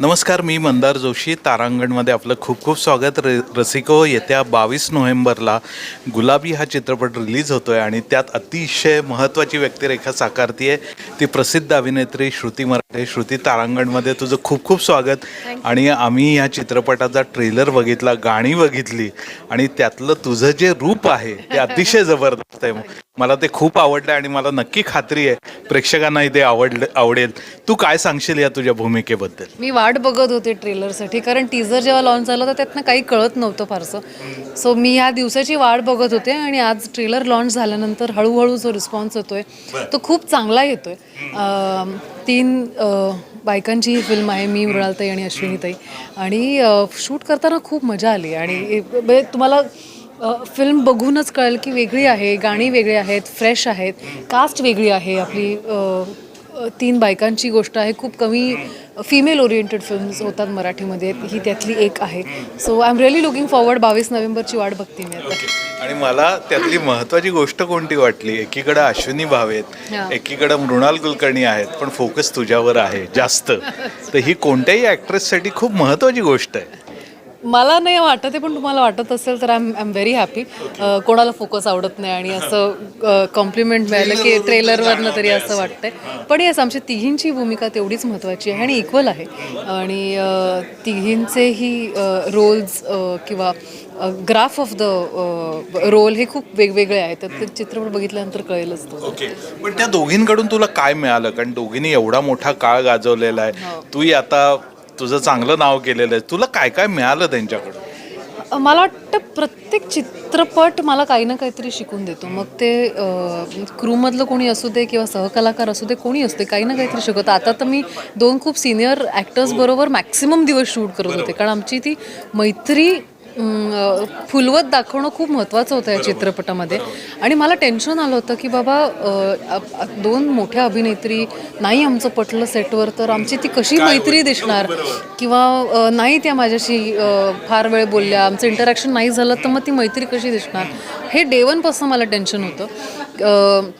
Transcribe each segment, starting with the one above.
नमस्कार मी मंदार जोशी तारांगणमध्ये आपलं खूप खूप स्वागत. र रसिको येत्या बावीस नोव्हेंबरला गुलाबी हा चित्रपट रिलीज होतो आहे आणि त्यात अतिशय महत्त्वाची व्यक्तिरेखा साकारती आहे ती प्रसिद्ध अभिनेत्री श्रुती मराठे. श्रुती तारांगणमध्ये तुझं खूप खूप स्वागत. आणि आम्ही या चित्रपटाचा ट्रेलर बघितला गाणी बघितली आणि त्यातलं तुझं जे रूप आहे ते अतिशय जबरदस्त आहे. मला ते खूप आवडलं आणि मला नक्की खात्री आहे प्रेक्षकांनाही ते आवडलं आवडेल. तू काय सांगशील या तुझ्या भूमिकेबद्दल? मी वाट बघत होते ट्रेलरसाठी कारण टीजर जेव्हा लॉन्च झालं तर त्यातनं काही कळत नव्हतं फारसं. सो मी ह्या दिवसाची वाट बघत होते आणि आज ट्रेलर लॉन्च झाल्यानंतर हळूहळू जो रिस्पॉन्स येतोय तो खूप चांगला येतोय. तीन बायकांची ही फिल्म आहे मी मृणालताई आणि अश्विनीताई. आणि शूट करताना खूप मजा आली. आणि म्हणजे तुम्हाला फिल्म बघूनच कळेल की वेगळी आहे गाणी वेगळी आहेत फ्रेश आहेत कास्ट वेगळी आहे आपली तीन बायकांची गोष्ट आहे. खूप कमी फिमेल ओरिएंटेड फिल्म्स होतात मराठीमध्ये. ही त्यातली एक आहे. So I am really looking forward बावीस नोव्हेंबरची वाट बघते मी आता. आणि मला त्यातली महत्वाची गोष्ट कोणती वाटली? एकीकडे अश्विनी भाव आहेत हा. एकीकडे मृणाल कुलकर्णी आहेत पण फोकस तुझ्यावर आहे जास्त. तर ही कोणत्याही ॲक्ट्रेससाठी खूप महत्वाची गोष्ट आहे. मला नाही वाटत आहे पण तुम्हाला वाटत असेल तर I am I am very happy कोणाला फोकस आवडत नाही आणि असं कॉम्प्लिमेंट मिळालं की ट्रेलरवरनं तरी असं वाटतंय. पण येस आमच्या तिघींची भूमिका तेवढीच महत्त्वाची आहे आणि इक्वल आहे. आणि तिघींचेही रोल्स किंवा ग्राफ ऑफ द रोल हे खूप वेगवेगळे आहेत. तर ते चित्रपट बघितल्यानंतर कळेलच तो. ओके पण त्या दोघींकडून तुला काय मिळालं? कारण दोघींनी एवढा मोठा काळ गाजवलेला आहे. तूही आता तुझं चांगलं नाव केलेलं आहे. तुला काय काय मिळालं त्यांच्याकडून? मला वाटतं प्रत्येक चित्रपट मला काही ना काहीतरी शिकून देतो. मग ते क्रूमधलं कोणी असू दे किंवा सहकलाकार असू दे कोणी असू दे काही ना काहीतरी शिकवतं. आता तर मी दोन खूप सिनियर ॲक्टर्स बरोबर मॅक्सिमम दिवस शूट करत होते. कारण आमची ती मैत्री फुलवत दाखवणं खूप महत्त्वाचं होतं या चित्रपटामध्ये. आणि मला टेन्शन आलं होतं की बाबा दोन मोठ्या अभिनेत्री नाही आमचं पटलं सेटवर तर आमची ती कशी मैत्री दिसणार? किंवा नाही त्या माझ्याशी फार वेळ बोलल्या आमचं इंटरॅक्शन नाही झालं तर मग ती मैत्री कशी दिसणार? हे डेवनपासून मला टेन्शन होतं.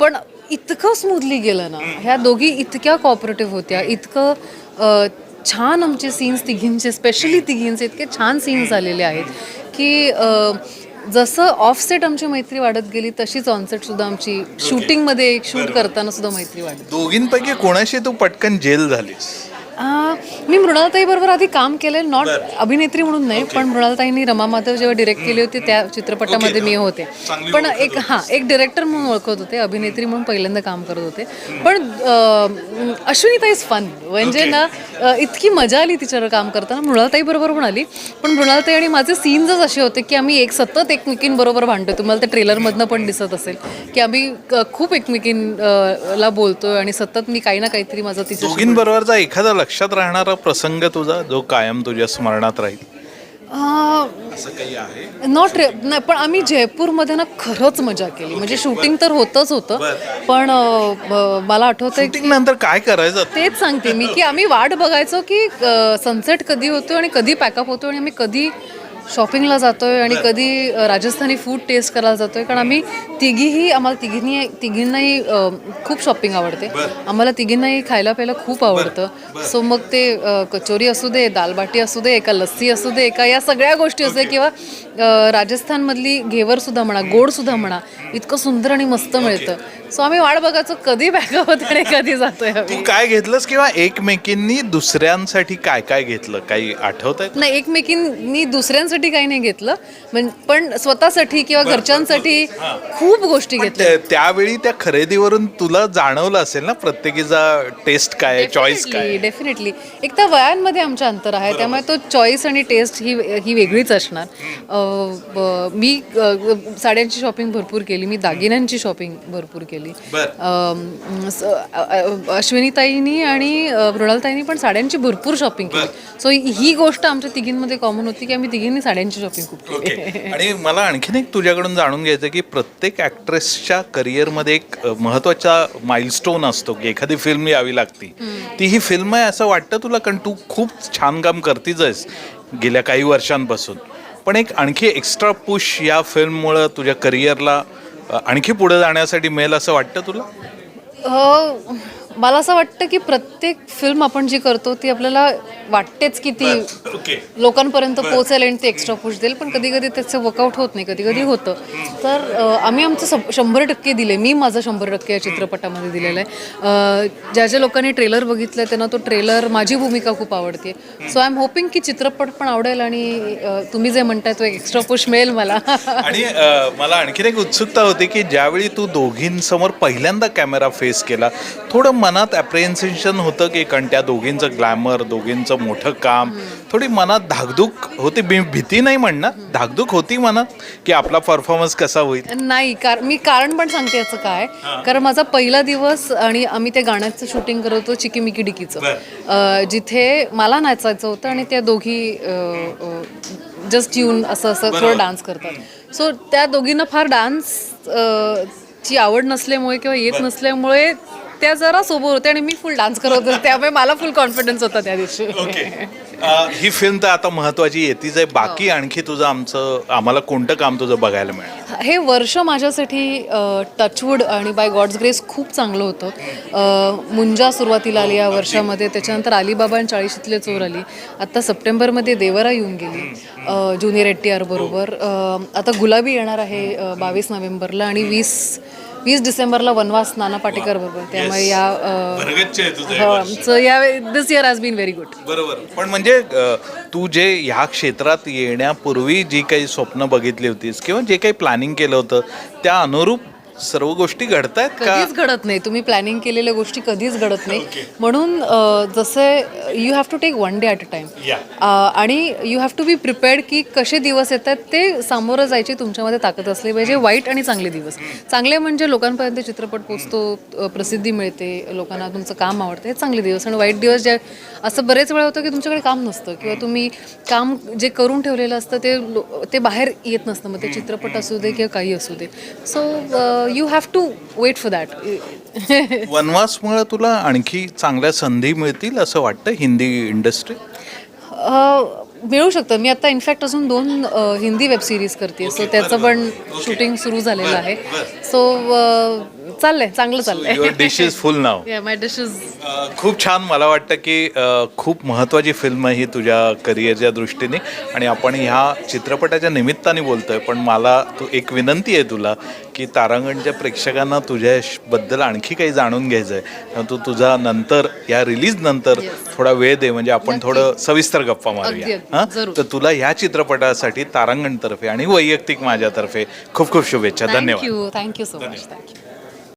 पण इतकं स्मूथली गेलं ना ह्या दोघी इतक्या कॉपरेटिव्ह होत्या इतकं छान आमचे सीन्स तिघींचे स्पेशली तिघींचे इतके छान सीन्स झालेले आहेत की अ, जसं ऑफसेट आमची मैत्री वाढत गेली तशीच ऑनसेट सुद्धा आमची शूटिंगमध्ये शूट करताना सुद्धा मैत्री वाढली. दोघींपैकी कोणाशी तू पटकन जेल झालीस? आ, मी मृणालताई बरोबर आधी काम केलं नॉट अभिनेत्री म्हणून नाही पण मृणालताईंनी रमा माधव जेव्हा डिरेक्ट केली होती त्या चित्रपटामध्ये मी होते. पण एक हां एक डिरेक्टर म्हणून ओळखत होते अभिनेत्री म्हणून पहिल्यांदा काम करत होते. पण अ, अश्विनीताई इज फन म्हणजे ना इतकी मजा आली तिच्यावर काम करताना. मृणालताई बरोबर पण आली. पण मृणालताई आणि माझे सीन्सच असे होते की आम्ही एक सतत एकमेकींबरोबर भांडतो. तुम्हाला त्या ट्रेलरमधनं पण दिसत असेल की आम्ही खूप एकमेकीं अ, ला बोलतोय आणि सतत मी काही ना काहीतरी माझं तिच्या एखादा लक्षात राहणारा प्रसंग तुझा जो कायम तुझ्या स्मरणात राहील? असं काही आहे नॉट रे नाही पण आम्ही जयपूरमध्ये ना खरंच मजा केली. म्हणजे शूटिंग तर होतच होतं पण अ, ब- मला आठवतंय नंतर काय करायचं? तेच सांगते मी की आम्ही वाट बघायचो की सनसेट कधी होतो आणि कधी पॅकअप होतो आणि आम्ही कधी शॉपिंगला जातोय आणि कधी राजस्थानी फूड टेस्ट करायला जातोय. कारण आम्ही तिघीही आम्हाला तिघींनी तिघींनाही खूप शॉपिंग आवडते. आम्हाला तिघींनाही खायला प्यायला खूप आवडतं. सो मग ते कचोरी असू दे दालबाटी असू दे एका लस्सी असू दे एका या सगळ्या गोष्टी असू दे किंवा राजस्थानमधली घेवर सुद्धा म्हणा गोड सुद्धा म्हणा इतकं सुंदर आणि मस्त मिळतं. सो आम्ही वाट बघायचो कधी पॅकअप होते आणि कधी जातोय तू काय घेतलंस किंवा एकमेकींनी दुसऱ्यांसाठी काय काय घेतलं? काही आठवत आहे नाही एकमेकींनी दुसऱ्यांसाठी काही नाही घेतलं. म्हण- पण स्वतःसाठी किंवा घरच्यांसाठी खूप गोष्टी घेतल्या. त्यावेळी त्या खरेदीवरून तुला जाणवलं असेल ना प्रत्येकीचा टेस्ट काय चॉईस काय डेफिनेटली एक तर वयांमध्ये आमचं अंतर आहे त्यामुळे तो चॉईस आणि टेस्ट ही ही वेगळीच असणार. अं, ब- मी अं, साड्यांची शॉपिंग भरपूर केली मी दागिन्यांची शॉपिंग भरपूर केली. अं, स- अ- अ- अश्विनीताईंनी आणि अ, मृणालताईंनी पण साड्यांची भरपूर शॉपिंग केली. सो ही गोष्ट आमच्या तिघींमध्ये कॉमन होती की आम्ही तिघींनी साड्यांची शॉपिंग खूप केली. ओके. आणि मला आणखीन एक तुझ्याकडून जाणून घ्यायचं की प्रत्येक ॲक्ट्रेसच्या करिअरमध्ये एक महत्त्वाचा माइलस्टोन असतो की एखादी फिल्म यावी लागती. ती ही फिल्म आहे असं वाटतं तुला? कारण तू खूप छान काम करतीच आहेस गेल्या काही वर्षांपासून. पण एक आणखी एक्स्ट्रा पुश या फिल्ममुळं तुझ्या करिअरला आणखी पुढे जाण्यासाठी मिळेल असं वाटतं तुला? अ, मला असं वाटतं की प्रत्येक फिल्म आपण जी करतो ती आपल्याला वाटतेच की ती ओके. लोकांपर्यंत पोहोचेल आणि ते एक्स्ट्रा पुश देईल. पण कधी कधी त्याचं वर्कआउट होत नाही कधी कधी होतं. तर अ, आम्ही आमचं सं- शंभर टक्के दिले मी माझं शंभर टक्के या चित्रपटामध्ये दिलेलं आहे. अ, ज्या ज्या लोकांनी ट्रेलर बघितलं त्यांना तो ट्रेलर माझी भूमिका खूप आवडते. सो आय एम होपिंग की चित्रपट पण आवडेल आणि अ, तुम्ही जे म्हणताय तो एक एक्स्ट्रा पुश मिळेल मला. आणि अ, मला आणखीन एक उत्सुकता होती की ज्यावेळी तू दोघींसमोर पहिल्यांदा कॅमेरा फेस केला थोडं मनात अप्रिहेन्सेशन होतं की कारण त्या दोघींचं ग्लॅमर दोघींचं मोठं काम थोडी मनात धाकधूक होती मी भीती नाही म्हणणार धाकधूक होती मनात की आपला परफॉर्मन्स कसा होईल. नाही कार मी कारण पण सांगते याचं काय. कारण माझा पहिला दिवस आणि आम्ही ते गाण्याचं शूटिंग करत होतो चिकीमिकी डिकीचं अं, जिथे मला नाचायचं होतं आणि त्या दोघी जस्ट येऊन असं असं थोडं डान्स करतात. सो त्या दोघींना फार डान्स ची आवड नसल्यामुळे किंवा येत नसल्यामुळे त्या जरा सोबत होत्या आणि मी फुल डान्स करत होते. त्यामुळे मला फुल कॉन्फिडन्स होता त्या दिवशी. अ, ही फिल्म तर आता महत्वाची येतीच आहे. बाकी आणखी तुझं आमचं आम्हाला कोणतं काम तुझं बघायला मिळेल? हे वर्ष माझ्यासाठी टचवूड आणि बाय गॉड्स ग्रेस खूप चांगलं होतं. अ, मुंजा सुरुवातीला आली या वर्षामध्ये. त्याच्यानंतर अलिबाबा आणि चाळीशीतले चोर आली. आता सप्टेंबरमध्ये देवरा येऊन गेली. अ, ज्युनियर एट टी आर बरोबर. अ, आता गुलाबी येणार आहे बावीस नोव्हेंबरला आणि वीस वीस डिसेंबरला वनवास नाना पाटेकर बरोबर. त्यामुळे या this year has been very good बरोबर. पण म्हणजे तू जे ह्या क्षेत्रात येण्यापूर्वी जी काही स्वप्न बघितली होतीस किंवा जे काही प्लॅनिंग केलं होतं त्या अनुरूप सर्व गोष्टी घडतायत का? कधीच घडत नाही. तुम्ही प्लॅनिंग केलेल्या गोष्टी कधीच घडत नाही. म्हणून अ, जसे you have to take one day at a time आणि you have to be prepared की कसे दिवस येतात ते सामोरं जायची तुमच्यामध्ये ताकद असली पाहिजे. वाईट आणि चांगले दिवस. चांगले म्हणजे लोकांपर्यंत चित्रपट पोचतो अ, प्रसिद्धी मिळते लोकांना तुमचं काम आवडतं हे चांगले दिवस. आणि वाईट दिवस जे असं बरेच वेळा होतं की तुमच्याकडे काम नसतं किंवा तुम्ही काम जे करून ठेवलेलं असतं ते लो- ते बाहेर येत नसतं. मग ते चित्रपट असू दे किंवा काही असू दे. So you have to wait for that वनवासमुळे तुला आणखी चांगल्या संधी मिळतील असं वाटतं हिंदी इंडस्ट्री मिळू शकतं. मी आता इनफॅक्ट अजून दोन अ, हिंदी वेब सिरीज करते. सो त्याचं पण शूटिंग सुरू झालेलं आहे. सो चाललंय चांगलं चाललंय. युअर डिश इज फुल नाव माय डिश इज खूप छान मला वाटतं की अ, खूप महत्त्वाची फिल्म आहे ही तुझ्या करिअरच्या दृष्टीने. आणि आपण ह्या चित्रपटाच्या निमित्ताने बोलतोय पण मला तू एक विनंती आहे तुला की तारांगणच्या प्रेक्षकांना तुझ्याबद्दल आणखी काही जाणून घ्यायचं आहे तू तुझा नंतर या रिलीज नंतर थोडा वेळ दे म्हणजे आपण थोडं सविस्तर गप्पा अगदी, मारूया. अगदी. हां? जरूर. तर तुला ह्या चित्रपटासाठी तारांगणतर्फे आणि वैयक्तिक माझ्यातर्फे खूप खूप शुभेच्छा. धन्यवाद. Thank you so much thank you